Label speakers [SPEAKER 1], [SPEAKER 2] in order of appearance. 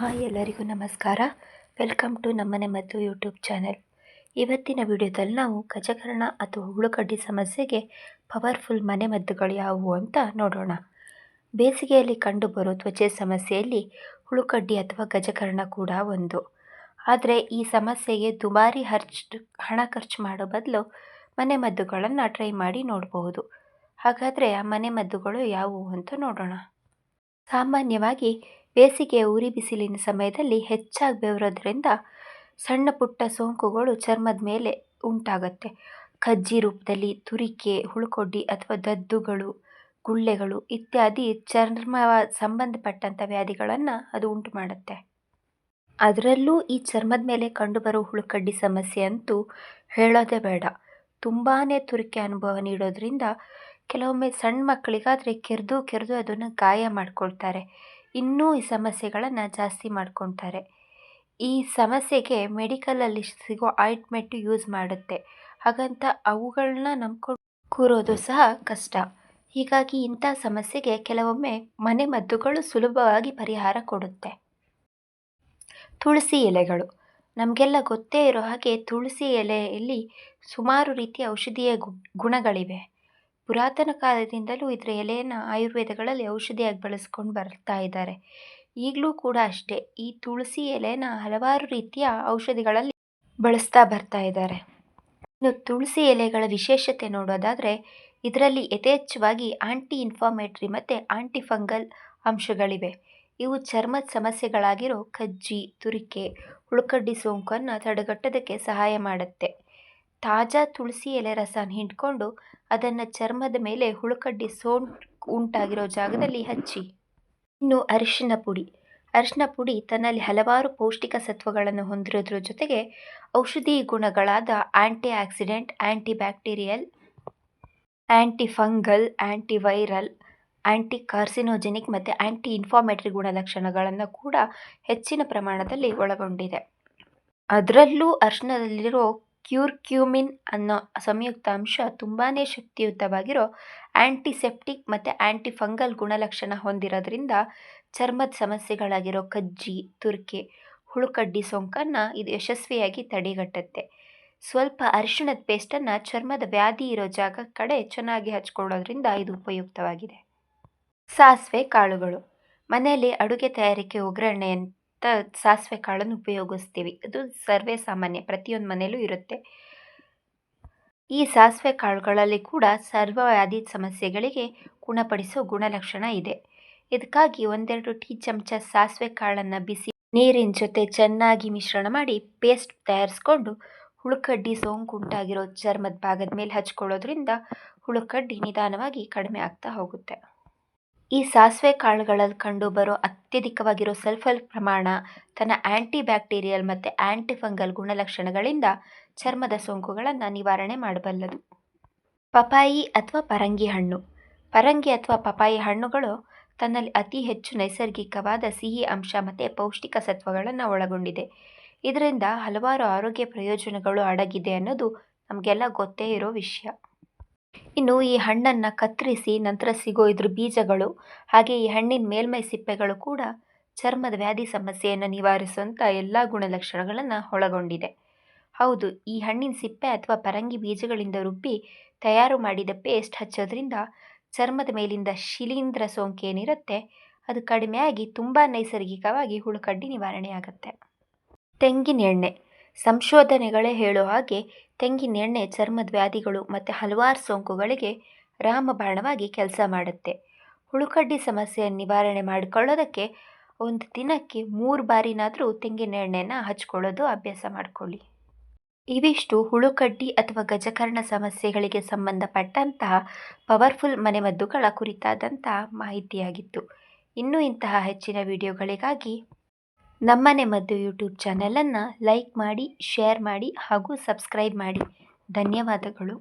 [SPEAKER 1] Hi ಎಲ್ಲರಿಗೂ ನಮಸ್ಕಾರ. Welcome to ನಮ್ಮನೆ ಮದ್ದು ಯೂಟ್ಯೂಬ್ ಚಾನೆಲ್ ಇವತ್ತಿನ ವಿಡಿಯೋದಲ್ಲಿ ನಾವು ಗಜಕರಣ ಅಥವಾ ಹುಳುಕಡ್ಡಿ ಸಮಸ್ಯೆಗೆ ಪವರ್ಫುಲ್ ಮನೆಮದ್ದುಗಳು ಯಾವುವು ಅಂತ ನೋಡೋಣ. ಬೇಸಿಗೆಯಲ್ಲಿ ಕಂಡುಬರೋ ತ್ವಚೆ ಸಮಸ್ಯೆಯಲ್ಲಿ ಹುಳುಕಡ್ಡಿ ಅಥವಾ ಗಜಕರಣ ಕೂಡ ಒಂದು. ಆದರೆ ಈ ಸಮಸ್ಯೆಗೆ ದುಬಾರಿ ಖರ್ಚು ಹಣ ಖರ್ಚು ಮಾಡೋ ಬದಲು ಮನೆಮದ್ದುಗಳನ್ನು ಟ್ರೈ ಮಾಡಿ ನೋಡಬಹುದು. ಹಾಗಾದರೆ ಆ ಮನೆಮದ್ದುಗಳು ಯಾವುವು ಅಂತ ನೋಡೋಣ. ಸಾಮಾನ್ಯವಾಗಿ ಬೇಸಿಗೆಯ ಉರಿ ಬಿಸಿಲಿನ ಸಮಯದಲ್ಲಿ ಹೆಚ್ಚಾಗಿ ಬೆವರೋದ್ರಿಂದ ಸಣ್ಣ ಪುಟ್ಟ ಸೋಂಕುಗಳು ಚರ್ಮದ ಮೇಲೆ ಉಂಟಾಗತ್ತೆ. ಕಜ್ಜಿ ರೂಪದಲ್ಲಿ ತುರಿಕೆ, ಹುಳುಕೊಡ್ಡಿ ಅಥವಾ ದದ್ದುಗಳು, ಗುಳ್ಳೆಗಳು ಇತ್ಯಾದಿ ಚರ್ಮ ಸಂಬಂಧಪಟ್ಟಂಥ ವ್ಯಾಧಿಗಳನ್ನು ಅದು ಉಂಟು ಮಾಡುತ್ತೆ ಅದರಲ್ಲೂ ಈ ಚರ್ಮದ ಮೇಲೆ ಕಂಡುಬರುವ ಹುಳುಕಡ್ಡಿ ಸಮಸ್ಯೆ ಅಂತೂ ಹೇಳೋದೇ ಬೇಡ. ತುಂಬಾ ತುರಿಕೆ ಅನುಭವ ನೀಡೋದ್ರಿಂದ ಕೆಲವೊಮ್ಮೆ ಸಣ್ಣ ಮಕ್ಕಳಿಗಾದರೆ ಕೆರೆದು ಕೆರೆದು ಅದನ್ನು ಗಾಯ ಮಾಡ್ಕೊಳ್ತಾರೆ. ಇನ್ನೂ ಈ ಸಮಸ್ಯೆಗಳನ್ನು ಜಾಸ್ತಿ ಮಾಡ್ಕೊತಾರೆ ಈ ಸಮಸ್ಯೆಗೆ ಮೆಡಿಕಲಲ್ಲಿ ಸಿಗೋ ಆಯಿಂಟ್ಮೆಂಟು ಯೂಸ್ ಮಾಡುತ್ತೆ. ಹಾಗಂತ ಅವುಗಳನ್ನ ನಂಬ್ಕೊಂಡು ಕೂರೋದು ಸಹ ಕಷ್ಟ. ಹೀಗಾಗಿ ಇಂಥ ಸಮಸ್ಯೆಗೆ ಕೆಲವೊಮ್ಮೆ ಮನೆ ಮದ್ದುಗಳು ಸುಲಭವಾಗಿ ಪರಿಹಾರ ಕೊಡುತ್ತೆ. ತುಳಸಿ ಎಲೆಗಳು. ನಮಗೆಲ್ಲ ಗೊತ್ತೇ ಇರೋ ಹಾಗೆ ತುಳಸಿ ಎಲೆಯಲ್ಲಿ ಸುಮಾರು ರೀತಿಯ ಔಷಧೀಯ ಗುಣಗಳಿವೆ. ಪುರಾತನ ಕಾಲದಿಂದಲೂ ಇದರ ಎಲೆಯನ್ನು ಆಯುರ್ವೇದಗಳಲ್ಲಿ ಔಷಧಿಯಾಗಿ ಬಳಸ್ಕೊಂಡು ಬರ್ತಾ ಇದ್ದಾರೆ ಈಗಲೂ ಕೂಡ ಅಷ್ಟೇ, ಈ ತುಳಸಿ ಎಲೆನ ಹಲವಾರು ರೀತಿಯ ಔಷಧಿಗಳಲ್ಲಿ ಬಳಸ್ತಾ ಬರ್ತಾ ಇದ್ದಾರೆ ಇನ್ನು ತುಳಸಿ ಎಲೆಗಳ ವಿಶೇಷತೆ ನೋಡೋದಾದರೆ, ಇದರಲ್ಲಿ ಯಥೇಚ್ಛವಾಗಿ ಆಂಟಿ ಇನ್ಫಾರ್ಮೇಟ್ರಿ ಮತ್ತು ಆಂಟಿ ಫಂಗಲ್ ಅಂಶಗಳಿವೆ. ಇವು ಚರ್ಮದ ಸಮಸ್ಯೆಗಳಾಗಿರೋ ಕಜ್ಜಿ, ತುರಿಕೆ, ಹುಳುಕಡ್ಡಿ ಸೋಂಕನ್ನು ತಡೆಗಟ್ಟೋದಕ್ಕೆ ಸಹಾಯ ಮಾಡುತ್ತೆ. ತಾಜಾ ತುಳಸಿ ಎಲೆ ರಸನ ಹಿಂಡ್ಕೊಂಡು ಅದನ್ನು ಚರ್ಮದ ಮೇಲೆ ಹುಳುಕಡ್ಡಿ ಸೋಂಕು ಉಂಟಾಗಿರೋ ಜಾಗದಲ್ಲಿ ಹಚ್ಚಿ. ಇನ್ನು ಅರಿಶಿನ ಪುಡಿ. ಅರಿಶಿನ ಪುಡಿ ತನ್ನಲ್ಲಿ ಹಲವಾರು ಪೌಷ್ಟಿಕ ಸತ್ವಗಳನ್ನು ಹೊಂದಿರೋದ್ರ ಜೊತೆಗೆ ಔಷಧಿ ಗುಣಗಳಾದ anti oxidant anti bacterial anti fungal anti viral anti carcinogenic ಮತ್ತು ಆ್ಯಂಟಿ ಇನ್ಫಾರ್ಮೇಟರಿ ಗುಣಲಕ್ಷಣಗಳನ್ನು ಕೂಡ ಹೆಚ್ಚಿನ ಪ್ರಮಾಣದಲ್ಲಿ ಒಳಗೊಂಡಿದೆ. ಅದರಲ್ಲೂ ಅರಿಶಿನದಲ್ಲಿರೋ ಕ್ಯೂರ್ಕ್ಯೂಮಿನ್ ಅನ್ನೋ ಸಂಯುಕ್ತ ಅಂಶ ತುಂಬಾ ಶಕ್ತಿಯುತವಾಗಿರೋ ಆ್ಯಂಟಿಸೆಪ್ಟಿಕ್ ಮತ್ತು ಆ್ಯಂಟಿಫಂಗಲ್ ಗುಣಲಕ್ಷಣ ಹೊಂದಿರೋದ್ರಿಂದ ಚರ್ಮದ ಸಮಸ್ಯೆಗಳಾಗಿರೋ ಕಜ್ಜಿ, ತುರ್ಕೆ, ಹುಳುಕಡ್ಡಿ ಸೋಂಕನ್ನು ಇದು ಯಶಸ್ವಿಯಾಗಿ ತಡೆಗಟ್ಟುತ್ತೆ. ಸ್ವಲ್ಪ ಅರಿಶಿಣದ ಪೇಸ್ಟನ್ನು ಚರ್ಮದ ವ್ಯಾಧಿ ಇರೋ ಜಾಗ ಕಡೆ ಚೆನ್ನಾಗಿ ಹಚ್ಕೊಳ್ಳೋದ್ರಿಂದ ಇದು ಉಪಯುಕ್ತವಾಗಿದೆ. ಸಾಸಿವೆ, ಕಾಳುಗಳು. ಮನೆಯಲ್ಲಿ ಅಡುಗೆ ತಯಾರಿಕೆ ಒಗ್ಗರಣೆ ಸಾಸಿವೆ ಕಾಳನ್ನು ಉಪಯೋಗಿಸ್ತೀವಿ. ಅದು ಸರ್ವೇ ಸಾಮಾನ್ಯ, ಪ್ರತಿಯೊಂದು ಮನೆಯಲ್ಲೂ ಇರುತ್ತೆ. ಈ ಸಾಸಿವೆ ಕಾಳುಗಳಲ್ಲಿ ಕೂಡ ಸರ್ವವ್ಯಾಧಿ ಸಮಸ್ಯೆಗಳಿಗೆ ಗುಣಪಡಿಸೋ ಗುಣಲಕ್ಷಣ ಇದೆ. ಇದಕ್ಕಾಗಿ ಒಂದೆರಡು ಟೀ ಚಮಚ ಸಾಸಿವೆ ಕಾಳನ್ನು ಬಿಸಿ ನೀರಿನ ಜೊತೆ ಚೆನ್ನಾಗಿ ಮಿಶ್ರಣ ಮಾಡಿ ಪೇಸ್ಟ್ ತಯಾರಿಸ್ಕೊಂಡು ಹುಳುಕಡ್ಡಿ ಸೋಂಕು ಉಂಟಾಗಿರೋ ಚರ್ಮದ ಭಾಗದ ಮೇಲೆ ಹಚ್ಕೊಳ್ಳೋದ್ರಿಂದ ಹುಳುಕಡ್ಡಿ ನಿಧಾನವಾಗಿ ಕಡಿಮೆ ಆಗ್ತಾ ಹೋಗುತ್ತೆ. ಈ ಸಾಸಿವೆ ಕಾಳುಗಳಲ್ಲಿ ಕಂಡು ಬರೋ ಅತ್ಯಧಿಕವಾಗಿರೋ ಸಲ್ಫಲ್ ಪ್ರಮಾಣ, ತನ್ನ ಆ್ಯಂಟಿ ಬ್ಯಾಕ್ಟೀರಿಯಲ್ ಮತ್ತು ಆ್ಯಂಟಿ ಫಂಗಲ್ ಗುಣಲಕ್ಷಣಗಳಿಂದ ಚರ್ಮದ ಸೋಂಕುಗಳನ್ನು ನಿವಾರಣೆ ಮಾಡಬಲ್ಲದು. ಪಪಾಯಿ ಅಥವಾ ಪರಂಗಿ ಹಣ್ಣು. ಪರಂಗಿ ಅಥವಾ ಪಪಾಯಿ ಹಣ್ಣುಗಳು ತನ್ನಲ್ಲಿ ಅತಿ ಹೆಚ್ಚು ನೈಸರ್ಗಿಕವಾದ ಸಿಹಿ ಅಂಶ ಮತ್ತು ಪೌಷ್ಟಿಕ ಸತ್ವಗಳನ್ನು ಒಳಗೊಂಡಿದೆ. ಇದರಿಂದ ಹಲವಾರು ಆರೋಗ್ಯ ಪ್ರಯೋಜನಗಳು ಅಡಗಿದೆ ಅನ್ನೋದು ನಮಗೆಲ್ಲ ಗೊತ್ತೇ ಇರೋ ವಿಷಯ. ಇನ್ನು ಈ ಹಣ್ಣನ್ನು ಕತ್ತರಿಸಿ ನಂತರ ಸಿಗೋ ಇದ್ರ ಬೀಜಗಳು, ಹಾಗೆ ಈ ಹಣ್ಣಿನ ಮೇಲ್ಮೈ ಸಿಪ್ಪೆಗಳು ಕೂಡ ಚರ್ಮದ ವ್ಯಾಧಿ ಸಮಸ್ಯೆಯನ್ನು ನಿವಾರಿಸುವಂಥ ಎಲ್ಲ ಗುಣಲಕ್ಷಣಗಳನ್ನು ಒಳಗೊಂಡಿದೆ. ಹೌದು, ಈ ಹಣ್ಣಿನ ಸಿಪ್ಪೆ ಅಥವಾ ಪರಂಗಿ ಬೀಜಗಳಿಂದ ರುಬ್ಬಿ ತಯಾರು ಮಾಡಿದ ಪೇಸ್ಟ್ ಹಚ್ಚೋದ್ರಿಂದ ಚರ್ಮದ ಮೇಲಿಂದ ಶಿಲೀಂಧ್ರ ಸೋಂಕೇನಿರುತ್ತೆ ಅದು ಕಡಿಮೆಯಾಗಿ ತುಂಬ ನೈಸರ್ಗಿಕವಾಗಿ ಹುಳುಕಡ್ಡಿ ನಿವಾರಣೆಯಾಗುತ್ತೆ. ತೆಂಗಿನ ಎಣ್ಣೆ. ಸಂಶೋಧನೆಗಳೇ ಹೇಳೋ ಹಾಗೆ ತೆಂಗಿನ ಎಣ್ಣೆ, ಚರ್ಮದ ವ್ಯಾಧಿಗಳು ಮತ್ತು ಹಲವಾರು ಸೋಂಕುಗಳಿಗೆ ರಾಮಬಾಣವಾಗಿ ಕೆಲಸ ಮಾಡುತ್ತೆ. ಹುಳುಕಡ್ಡಿ ಸಮಸ್ಯೆಯನ್ನು ನಿವಾರಣೆ ಮಾಡಿಕೊಳ್ಳೋದಕ್ಕೆ ಒಂದು ದಿನಕ್ಕೆ ಮೂರು ಬಾರಿನಾದರೂ ತೆಂಗಿನ ಎಣ್ಣೆನ ಹಚ್ಕೊಳ್ಳೋದು ಅಭ್ಯಾಸ ಮಾಡಿಕೊಳ್ಳಿ. ಇವಿಷ್ಟು ಹುಳುಕಡ್ಡಿ ಅಥವಾ ಗಜಕರ್ಣ ಸಮಸ್ಯೆಗಳಿಗೆ ಸಂಬಂಧಪಟ್ಟಂತಹ ಪವರ್ಫುಲ್ ಮನೆಮದ್ದುಗಳ ಕುರಿತಾದಂತಹ ಮಾಹಿತಿಯಾಗಿತ್ತು. ಇನ್ನೂ ಇಂತಹ ಹೆಚ್ಚಿನ ವಿಡಿಯೋಗಳಿಗಾಗಿ ನಮ್ಮನೆ ಮದ್ದು ಯೂಟ್ಯೂಬ್ ಚಾನಲನ್ನು ಲೈಕ್ ಮಾಡಿ ಶೇರ್ ಮಾಡಿ ಹಾಗೂ ಸಬ್ಸ್ಕ್ರೈಬ್ ಮಾಡಿ. ಧನ್ಯವಾದಗಳು.